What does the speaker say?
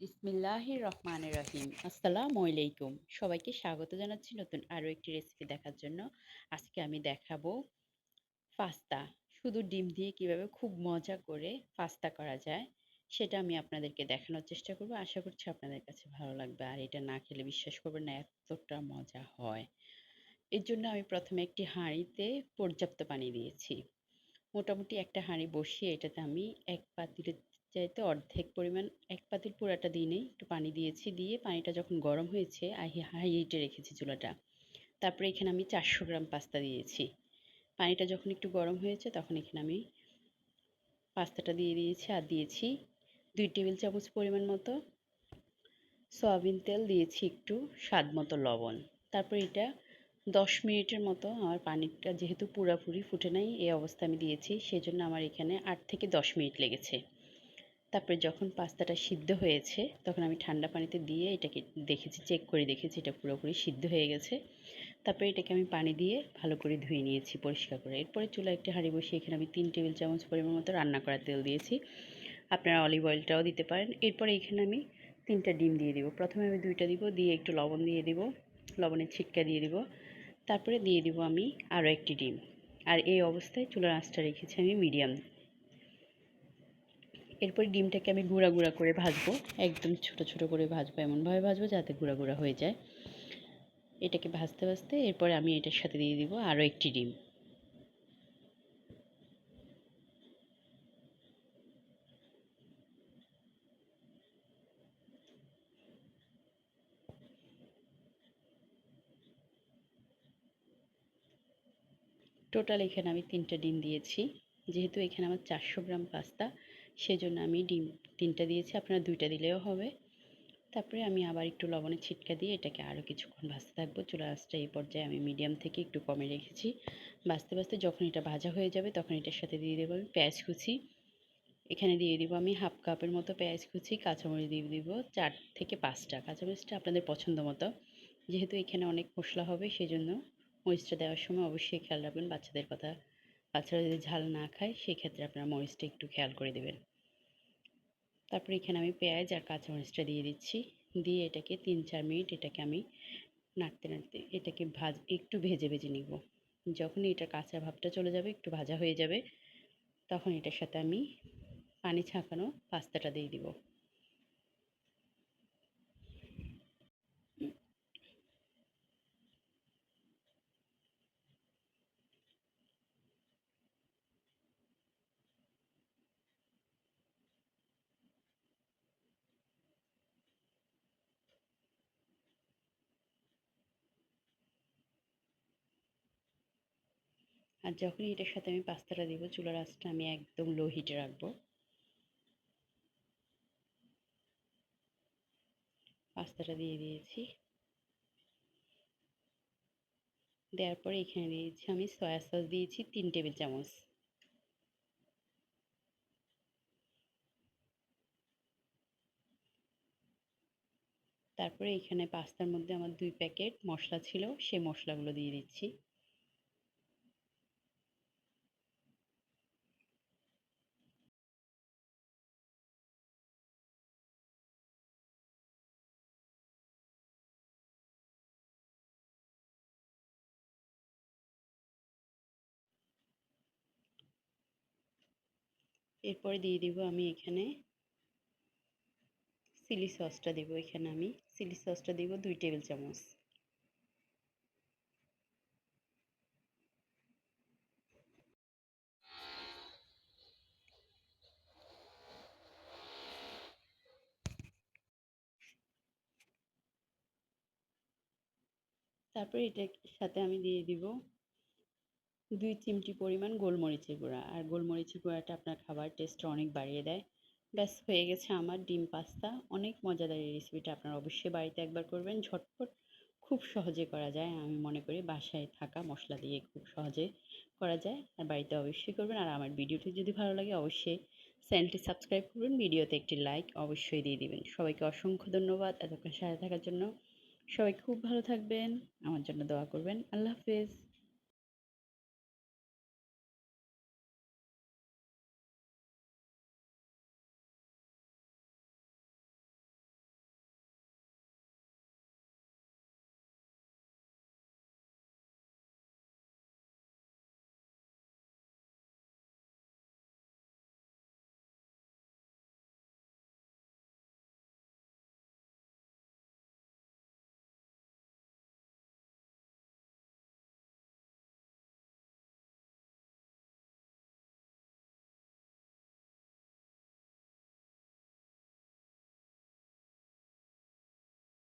বিসমিল্লাহির রহমানির রহিম। আসসালামু আলাইকুম। সবাইকে স্বাগত জানাচ্ছি নতুন আরও একটি রেসিপি দেখার জন্য। আজকে আমি দেখাবো পাস্তা। শুধু ডিম দিয়ে কীভাবে খুব মজা করে পাস্তা করা যায়, সেটা আমি আপনাদেরকে দেখানোর চেষ্টা করব। আশা করছি আপনাদের কাছে ভালো লাগবে। আর এটা না খেলে বিশ্বাস করবেন না, এতটা মজা হয়। এর জন্য আমি প্রথমে একটি হাঁড়িতে পর্যাপ্ত পানি দিয়েছি। মোটামুটি একটা হাঁড়ি বসিয়ে এটাতে আমি এক পাতিলের চাইতে অর্ধেক পরিমাণ এক পাতিল পুরাটা দিই নেই, একটু পানি দিয়েছি, দিয়ে পানিটা যখন গরম হয়েছে, হাই হিটে রেখেছি চুলাটা। তারপরে এখানে আমি চারশো গ্রাম পাস্তা দিয়েছি। পানিটা যখন একটু গরম হয়েছে, তখন এখানে আমি পাস্তাটা দিয়ে দিয়েছি আর দিয়েছি দুই টেবিল চামচ পরিমাণ মতো সয়াবিন তেল, দিয়েছি একটু স্বাদ মতো লবণ। তারপর এটা দশ মিনিটের মতো আমার পানিটা যেহেতু পুরাপুরি ফুটে নাই, এই অবস্থা আমি দিয়েছি, সেজন্য আমার এখানে আট থেকে দশ মিনিট লেগেছে। তারপরে যখন পাস্তাটা সিদ্ধ হয়েছে, তখন আমি ঠান্ডা পানিতে দিয়ে এটাকে দেখেছি চেক করে দেখেছি, এটা পুরোপুরি সিদ্ধ হয়ে গেছে। তারপরে এটাকে আমি পানি দিয়ে ভালো করে ধুয়ে নিয়েছি পরিষ্কার করে। এরপরে চুলা একটি হাঁড়ি বসিয়ে এখানে আমি তিন টেবিল চামচ পরিমাণ মতো রান্না করা তেল দিয়েছি। আপনারা অলিভ অয়েলটাও দিতে পারেন। এরপরে এখানে আমি তিনটা ডিম দিয়ে দিব। প্রথমে আমি দুইটা দিব, দিয়ে একটু লবণ দিয়ে দিব, লবণের ছিটকা দিয়ে দিব। তারপরে দিয়ে দিব আমি আরও একটি ডিম। আর এই অবস্থায় চুলার আঁচটা রেখেছি আমি মিডিয়াম। এরপর ডিমটাকে আমি গুঁড়া গুঁড়া করে ভাজবো। একদম ছোট ছোট করে ভাজবো, এমনভাবে ভাজবো যাতে গুঁড়া গুঁড়া হয়ে যায়। এটাকে ভাজতে ভাজতে এরপরে আমি এটার সাথে দিয়ে দিব আরও একটি ডিম। টোটাল এখানে আমি তিনটা ডিম দিয়েছি। যেহেতু এখানে আমার চারশো গ্রাম পাস্তা সেজন্য আমি ডিম, তিনটা দিয়েছি, আপনারা দুইটা দিলেও হবে। তারপরে আমি আবার একটু লবণের ছিটকা দিয়ে এটাকে আরও কিছুক্ষণ ভাজতে থাকব। চুলা আঁচটা এই পর্যায়ে আমি মিডিয়াম থেকে একটু কমে রেখেছি। ভাজতে ভাজতে যখন এটা ভাজা হয়ে যাবে তখন এটার সাথে দিয়ে দেবো আমি পেঁয়াজ কুচি। এখানে দিয়ে দিব আমি হাফ কাপের মতো পেঁয়াজ কুচি, কাঁচামরিচ দিয়ে দিব চার থেকে পাঁচটা। কাঁচামরিচটা আপনাদের পছন্দ মতো। যেহেতু এখানে অনেক মশলা হবে, সেজন্য মরিচটা দেওয়ার সময় অবশ্যই খেয়াল রাখবেন, বাচ্চাদের কথা বাচ্চারা যদি ঝাল না খায়, সেক্ষেত্রে আপনারা মরিচটা একটু খেয়াল করে দেবেন। তারপরে এখানে আমি পেঁয়াজ আর কাঁচামরিচটা দিয়ে দিচ্ছি। দিয়ে এটাকে তিন চার মিনিট এটাকে আমি নাড়তে নাড়তে এটাকে ভাজ, একটু ভেজে ভেজে নিব। যখন এটা কাঁচা ভাবটা চলে যাবে, একটু ভাজা হয়ে যাবে, তখন এটার সাথে আমি পানি ছাঁকানো পাস্তাটা দিয়ে দিব। আর যখনই এটার সাথে আমি পাস্তাটা দিব, চুলার আঁচটা আমি একদম লো হিটে রাখব। পাস্তাটা দিয়ে দিয়েছি। দেওয়ার পরে এখানে দিয়েছি আমি সয়া সস দিয়েছি তিন টেবিল চামচ। তারপরে এখানে পাস্তার মধ্যে আমার দুই প্যাকেট মশলা ছিল, সেই মশলাগুলো দিয়ে দিচ্ছি। এরপরে দিয়ে দিব আমি এখানে চিলি সসটা দিব এখানে আমি। চিলি সসটা দিব দুই টেবিল চামচ। তারপরে এটার সাথে আমি দিয়ে দিব দুই চিমটি পরিমাণ গোলমরিচের গুঁড়া। আর গোলমরিচের গুঁড়াটা আপনার খাবার টেস্টটা অনেক বাড়িয়ে দেয়। ব্যাস, হয়ে গেছে আমার ডিম পাস্তা। অনেক মজাদার এই রেসিপিটা আপনারা অবশ্যই বাড়িতে একবার করবেন। ঝটপট খুব সহজে করা যায়। আমি মনে করি বাসায় থাকা মশলা দিয়ে খুব সহজে করা যায়। আর বাড়িতে অবশ্যই করবেন। আর আমার ভিডিওটি যদি ভালো লাগে, অবশ্যই চ্যানেলটি সাবস্ক্রাইব করবেন ভিডিওতে একটি লাইক অবশ্যই দিয়ে দিবেন। সবাইকে অসংখ্য ধন্যবাদ এতক্ষণ সাথে থাকার জন্য। সবাই খুব ভালো থাকবেন। আমার জন্য দোয়া করবেন। আল্লাহ হাফেজ।